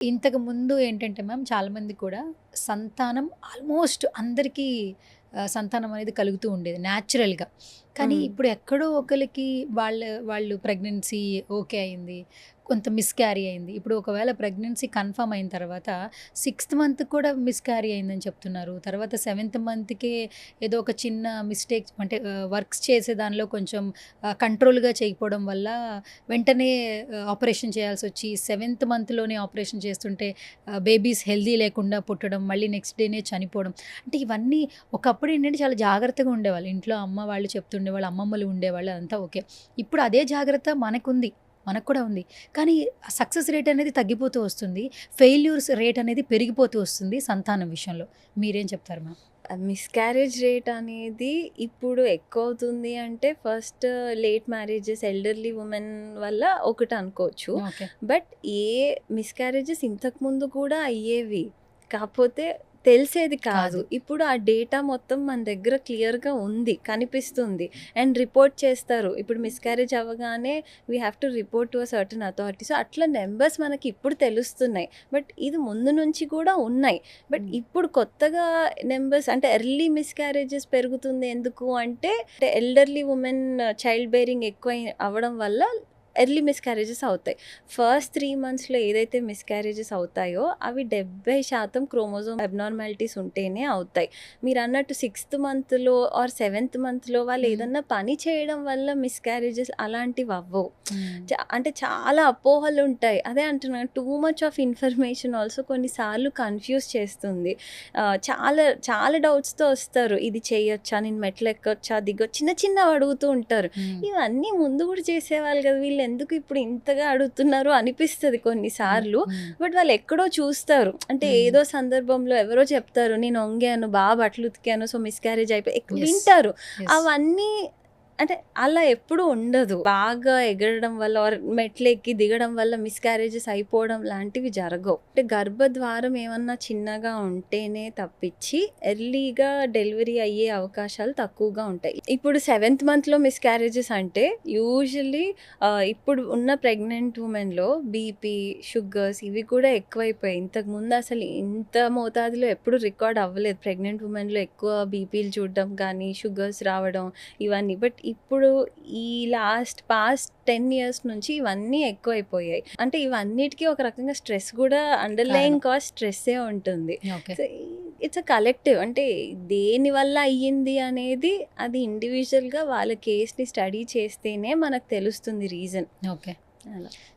ఇంతకు ముందు ఏంటంటే మ్యామ్ చాలామంది కూడా సంతానం ఆల్మోస్ట్ అందరికీ సంతానం అనేది కలుగుతూ ఉండేది న్యాచురల్గా. కానీ. ఇప్పుడు ఎక్కడో ఒకరికి వాళ్ళ వాళ్ళు ప్రెగ్నెన్సీ ఓకే అయింది కొంత మిస్క్యారీ అయింది. ఇప్పుడు ఒకవేళ ప్రెగ్నెన్సీ కన్ఫర్మ్ అయిన తర్వాత సిక్స్త్ మంత్ కూడా మిస్క్యారీ అయిందని చెప్తున్నారు. తర్వాత సెవెంత్ మంత్కే ఏదో ఒక చిన్న మిస్టేక్ అంటే వర్క్స్ చేసే దానిలో కొంచెం కంట్రోల్గా చేయకపోవడం వల్ల వెంటనే ఆపరేషన్ చేయాల్సి వచ్చి సెవెంత్ మంత్లోనే ఆపరేషన్ చేస్తుంటే బేబీస్ హెల్దీ లేకుండా పుట్టడం మళ్ళీ నెక్స్ట్ డేనే చనిపోవడం. అంటే ఇవన్నీ ఒకప్పుడు ఏంటంటే చాలా జాగ్రత్తగా ఉండేవాళ్ళు. ఇంట్లో అమ్మ వాళ్ళు చెప్తుండే వాళ్ళు అమ్మమ్మలు ఉండేవాళ్ళు అదంతా ఓకే. ఇప్పుడు అదే జాగ్రత్త మనకుంది మనకు కూడా ఉంది. కానీ సక్సెస్ రేట్ అనేది తగ్గిపోతూ వస్తుంది. ఫెయిల్యూర్స్ రేట్ అనేది పెరిగిపోతూ వస్తుంది సంతానం విషయంలో. మీరేం చెప్తారు మ్యామ్? మిస్క్యారేజ్ రేట్ అనేది ఇప్పుడు ఎక్కువ అవుతుంది అంటే first late marriages elderly women వల్ల ఒకటి అనుకోవచ్చు. బట్ ఏ మిస్క్యారేజెస్ ఇంతకు ముందు కూడా అయ్యేవి. కాకపోతే తెలిసేది కాదు. ఇప్పుడు ఆ డేటా మొత్తం మన దగ్గర క్లియర్గా ఉంది కనిపిస్తుంది. అండ్ రిపోర్ట్ చేస్తారు. ఇప్పుడు మిస్క్యారేజ్ అవ్వగానే we have to report to a certain authority so అట్లా నెంబర్స్ మనకి ఇప్పుడు తెలుస్తున్నాయి. బట్ ఇది ముందు నుంచి కూడా ఉన్నాయి. బట్. ఇప్పుడు కొత్తగా నెంబర్స్ అంటే ఎర్లీ మిస్క్యారేజెస్ పెరుగుతుంది ఎందుకు అంటే ఎల్డర్లీ ఉమెన్ చైల్డ్ బేరింగ్ ఎక్కువ అవ్వడం వల్ల ఎర్లీ మిస్క్యారేజెస్ అవుతాయి. ఫస్ట్ త్రీ మంత్స్లో ఏదైతే మిస్క్యారేజెస్ అవుతాయో అవి డెబ్బై శాతం క్రోమోజోమ్ అబ్నార్మాలిటీస్ ఉంటేనే అవుతాయి. మీరు అన్నట్టు సిక్స్త్ మంత్లో ఆర్ సెవెంత్ మంత్లో వాళ్ళు. ఏదన్నా పని చేయడం వల్ల మిస్క్యారేజెస్ అలాంటివి అవ్వవు. అంటే చాలా అపోహలు ఉంటాయి. అదే అంటున్నాను too much of information also కొన్నిసార్లు కన్ఫ్యూజ్ చేస్తుంది. చాలా చాలా డౌట్స్తో వస్తారు. ఇది చేయొచ్చా? నేను మెట్లు ఎక్కొచ్చా దిగొ చిన్న చిన్నవి అడుగుతూ ఉంటారు. ఇవన్నీ ముందు కూడా చేసేవాళ్ళు కదా వీళ్ళు. ఎందుకు ఇప్పుడు ఇంతగా అడుగుతున్నారు అనిపిస్తుంది కొన్నిసార్లు. బట్ వాళ్ళు ఎక్కడో చూస్తారు. అంటే. ఏదో సందర్భంలో ఎవరో చెప్తారు నేను వంగాను బాగా బట్టలు ఉతికాను సో మిస్క్యారేజ్ అయిపోయి ఎక్కువ Yes. వింటారు. అవన్నీ అంటే అలా ఎప్పుడు ఉండదు. బాగా ఎగరడం వల్ల మెట్లెక్కి దిగడం వల్ల మిస్క్యారేజెస్ అయిపోవడం లాంటివి జరగవు. అంటే గర్భద్వారం ఏమన్నా చిన్నగా ఉంటేనే తప్పించి ఎర్లీగా డెలివరీ అయ్యే అవకాశాలు తక్కువగా ఉంటాయి. ఇప్పుడు సెవెంత్ మంత్లో మిస్క్యారేజెస్ అంటే యూజువల్లీ ఇప్పుడు ఉన్న ప్రెగ్నెంట్ ఉమెన్లో బీపీ షుగర్స్ ఇవి కూడా ఎక్కువైపోయాయి. ఇంతకు ముందు అసలు ఇంత మోతాదులో ఎప్పుడు రికార్డ్ అవ్వలేదు. ప్రెగ్నెంట్ ఉమెన్లో ఎక్కువ బీపీలు చూడడం కానీ షుగర్స్ రావడం ఇవన్నీ. బట్ ఇప్పుడు ఈ లాస్ట్ పాస్ట్ టెన్ ఇయర్స్ నుంచి ఇవన్నీ ఎక్కువైపోయాయి. అంటే ఇవన్నిటికీ ఒక రకంగా స్ట్రెస్ కూడా అండర్లయింగ్ కాస్ట్ స్ట్రెస్సే ఉంటుంది. ఇట్స్ అ కలెక్టివ్ అంటే దేని వల్ల అయ్యింది అనేది అది ఇండివిజువల్గా వాళ్ళ కేస్ని స్టడీ చేస్తేనే మనకు తెలుస్తుంది రీజన్ ఓకే. అలా.